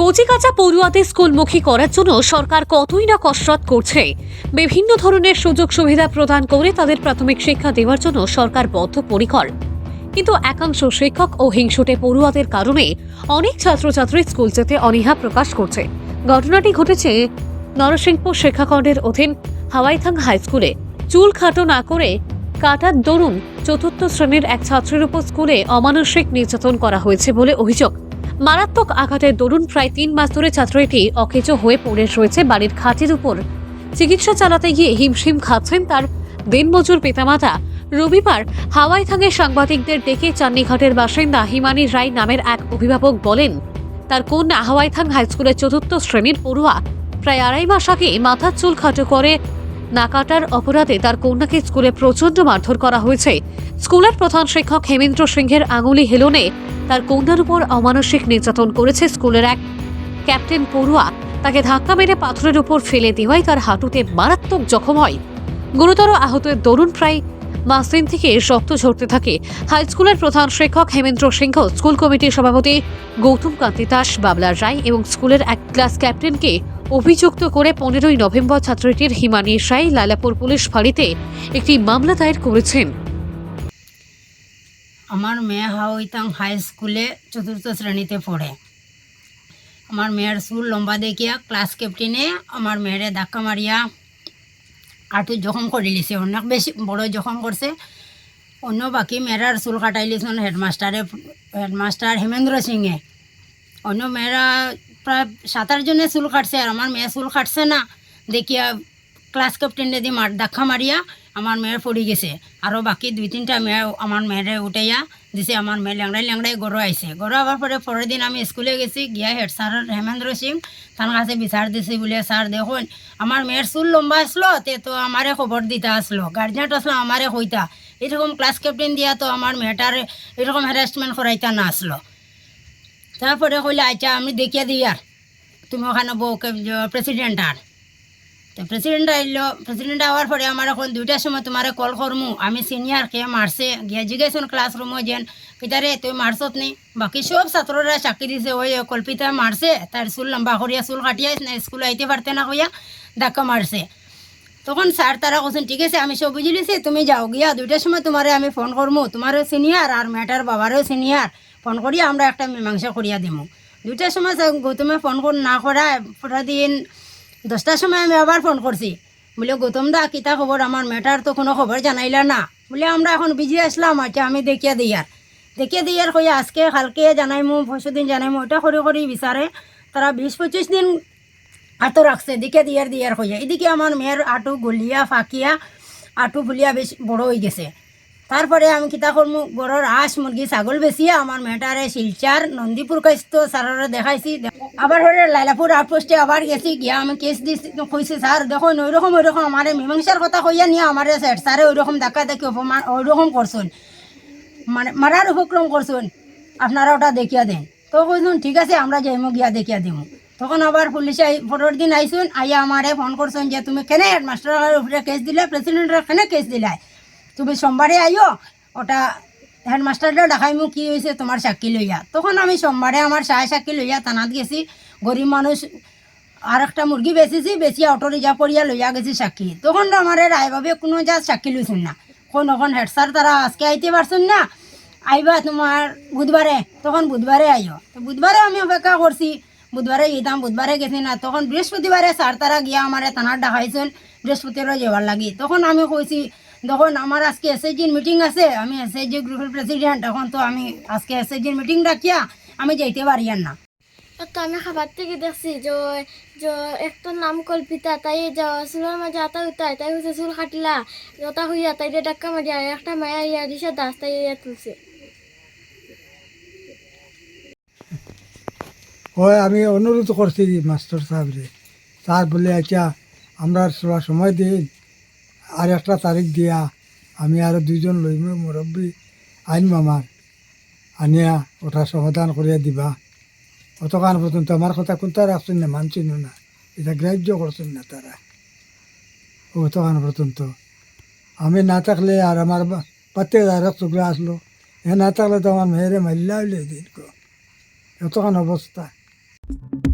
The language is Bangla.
কচিকাঁচা পড়ুয়াদের স্কুলমুখী করার জন্য সরকার কতই না কসরত করছে। বিভিন্ন ধরনের সুযোগ সুবিধা প্রদান করে তাদের প্রাথমিক শিক্ষা দেওয়ার জন্য সরকার বদ্ধপরিকর। কিন্তু একাংশ শিক্ষক ও হিংসুটে পড়ুয়াদের কারণে অনেক ছাত্রছাত্রী স্কুল যেতে অনীহা প্রকাশ করছে। ঘটনাটি ঘটেছে নরসিংপুর শিক্ষাখণ্ডের অধীন হাওয়াইথাং হাই স্কুলে। চুল খাটো না করে কাটার দরুন চতুর্থ শ্রেণির এক ছাত্রের উপর স্কুলে অমানসিক নির্যাতন করা হয়েছে বলে অভিযোগ। মারাত্মক আঘাতের দরুন প্রায় তিন মাস ধরে ছাত্রটি অকেচ হয়ে পড়ে রয়েছে বাড়ির খাটের উপর। চিকিৎসা চালাতে গিয়ে হিমশিম খাচ্ছেন তার দিনমজুর পিতামাতা। রবিবার হাওয়াইথাঙে সাংবাদিকদের ডেকে চান্নিঘাটের বাসিন্দা হিমানি রায় নামের এক অভিভাবক বলেন, তার কন্যা হাওয়াইথাং হাইস্কুলের চতুর্থ শ্রেণির পড়ুয়া। প্রায় আড়াই মাস আগে মাথার চুল খাটো করে না কাটার অপরাধে তার কন্যাকে স্কুলে প্রচণ্ড মারধর করা হয়েছে। স্কুলের প্রধান শিক্ষক হেমেন্দ্র সিংহের আঙুলি হেলনে তার কন্যার উপর অমানসিক নির্যাতন করেছে স্কুলের এক ক্যাপ্টেন পড়ুয়া। তাকে ধাক্কা মেরে পাথরের উপর ফেলে দেওয়ায় তার হাঁটুতে মারাত্মক জখম হয়। গুরুতর আহতের দরুন প্রায় মাস দিন থেকে রক্ত ঝরতে থাকে। হাই স্কুলের প্রধান শিক্ষক হেমেন্দ্র সিংহ, স্কুল কমিটির সভাপতি গৌতম কান্তি দাস বাবলার রায় এবং স্কুলের এক ক্লাস ক্যাপ্টেনকে অভিযুক্ত করে পনেরোই নভেম্বর ছাত্রটির হিমানি রায় লালাপুর পুলিশ ফাঁড়িতে একটি মামলা দায়ের করেছেন। আমার মেয়ে হাওইতাং হাই স্কুলে চতুর্থ শ্রেণীতে পড়ে। আমার মেয়ের চুল লম্বা দেখিয়া ক্লাস ক্যাপ্টেনে আমার মেয়েরে ধাক্কা মারিয়া আঁটু জখম করে লিছে অনেক বেশি বড় জখম করছে। অন্য বাকি মেয়েরার চুল কাটাই লিছেন হেডমাস্টারে হেডমাস্টার হেমেন্দ্র সিংয়ে অন্য মেয়েরা প্রায় সাত আটজনে চুল কাটছে আর আমার মেয়ে চুল কাটছে না। দেখিয়া ক্লাস ক্যাপ্টেনে দিয়ে মার ধাক্কা মারিয়া আমার মেয়ের পড়ে গেছে। আরও বাকি দুই তিনটা মেয়ে আমার মেয়েরে উঠাইয়া দিছে। আমার মেয়ে ল্যাংড়াই ল্যাংড়াই গরু আইছে। গরু আবার পরে পরের দিন আমি স্কুলে গেছি। গিয়া হেড স্যার হেমেন্দ্র সিং তার কাছে বিচার দিছি বলে স্যার দেখুন আমার মেয়ের চুল লম্বা আসলো তে তো আমারে খবর দিতে আসলো গার্জিয়ানটা আসলো আমারে কইতা এরকম ক্লাস ক্যাপ্টেন দিয়া তো আমার মেয়েটার এরকম হ্যারাসমেন্ট করাইতা না আসলো তারপরে কইলে আচ্ছা আমি দেখিয়া দিই আর। তুমি ওখানে বউকে প্রেসিডেন্ট আর। তো প্রেসিডেন্ট আইলো প্রেসিডেন্ট আওয়ার পরে আমার এখন দুইটার সময় তোমার কল করমু। আমি সিনিয়র কে মারছে, গিয়ে জিজ্ঞাসন ক্লাসরুমও যেন কিতারে তুই মারছত নি? বাকি সব ছাত্ররা চাকরি দিছে, ওই কল্পিতা মারছে, তার চুল লম্বা করিয়া চুল কাটিয়া না স্কুল আইতে পারতে না কইয়া ধাক্কা মারছে। তখন স্যার তারা কৈছেন ঠিক আছে, আমি সব বুঝি লিছি তুমি যাও গিয়া দুইটার সময় তোমারে আমি ফোন করমু। তোমারও সিনিয়র আর মেয়েটার বাবারও সিনিয়র ফোন করিয়া আমরা একটা মীমাংসা করিয়া দিমু। দুইটার সময় গৌতমে ফোন না করা পুরা দিন দশটার সময় আমি আবার ফোন করছি। বলে, গৌতম দা, কিতা খবর? আমার মেয়েটার তো কোনো খবর জানাইলা না। বলে, আমরা এখন বিজি আসলাম আচ্ছা আমি দেখিয়া দিই আর দেখিয়া দিই কইয়া, আজকে, কালকে জানাইমু পরশু দিন জানাইমু। ওটা করে করে বিচারে। তারা বিশ পঁচিশ দিন আটো রাখছে, এদিকে দিয়ার দিয়ার কইয়া এদিকে আমার মেয়ের আটু গলিয়া, ফাঁকিয়া আটু ফুলিয়া বেশ বড় হয়ে গেছে। তারপরে আমি কিতা করমু গরুর হাঁস মুরগি ছাগল বেচিয়ে আমার মেয়েটারে শিলচার নন্দীপুর কাইস্ত স্যারের দেখাইছি। আবার হরে লাইলাপুর আউটপোস্টে আবার গেছি, গিয়া আমি কেস দিছি কইছি স্যার দেখুন ওইরকম ওইরকম আমার মীমাংসার কথা কইয়া নিয়ে আমার স্যার স্যারে ওইরকম ধাক্কা দেখি অপমান ওইরকম করছুন মানে মারার উপক্রম করছুন আপনারা ওটা দেখিয়া দেন। তো কইছুন ঠিক আছে, আমরা যাইমু, গিয়া দেখিয়া দিমু। তখন আবার পুলিশে পরের দিন আইসুন, আইয়া আমারে ফোন করছেন যে তুমি কেনে হেডমাস্টারের উপরে কেস দিলে প্রেসিডেন্টের কেনে কেস দিলাই তুমি সোমবারে আইও ওটা হেডমাস্টারটা দেখাইমু কি হয়েছে তোমার সাক্ষী লইয়া তখন আমি সোমবারে আমার সায় সাক্ষী লইয়া থানাত গেছি গরিব মানুষ আর একটা মুরগি বেচেছি বেশি অটো রিজার্ভ করিয়া লইয়া গেছি সাক্ষী তখন আমার রায়ভাবে কোনো যা সাক্ষী লইছেন না। কোন এখন হেড স্যার তারা আজকে আইতে পারছেন না। আইবা তোমার বুধবারে তখন বুধবারে আইও তো বুধবারে আমি অপেক্ষা করছি বুধবারে যেতাম বুধবারে গেছি না। তখন বৃহস্পতিবারে স্যার তারা গিয়া আমার থানার ডাকাইছেন বৃহস্পতিবারে যাওয়ার লাগি। তখন আমি কইছি দেখুন আমার আজকে এসএইচজির মিটিং আছে। আমি এসএইচজি গ্রুপের প্রেসিডেন্ট এখন তো আমি আজকে এসএইচজির মিটিং রাখিয়া আমি যাইতে পারি না। তো আমি খাবার থেকে দেখছি যে যে একটা নাম কল্পিতা তাই যা চুলের মাঝে আতা উঠায় তাই হচ্ছে চুল কাটিলা যতা হইয়া তাই ডাক্কা মারিয়া একটা মায়া ইয়া দিছে দাস তাই ইয়া তুলছে। হয়, আমি অনুরোধ করছি মাস্টার সাহেবরে, স্যার বলে আচ্ছা আমরা সময় দিন আর একটা তারিখ দিয়া আমি আরও দুইজন লইম মুরব্বী, আইন আমার আনিয়া ওটা সমাধান করিয়া দিবা। অতকান পর্যন্ত আমার কথা কোনটা রাখছেন না, মানছেন না, এটা গ্রাহ্য করছেন না তারা। অতকান পর্যন্ত আমি না থাকলে আর আমার পাতে আর টুকরা আসলো। এ না থাকলে তো আমার মেয়েরে মাল্লা হইলে দিন এতখান অবস্থা। Thank you.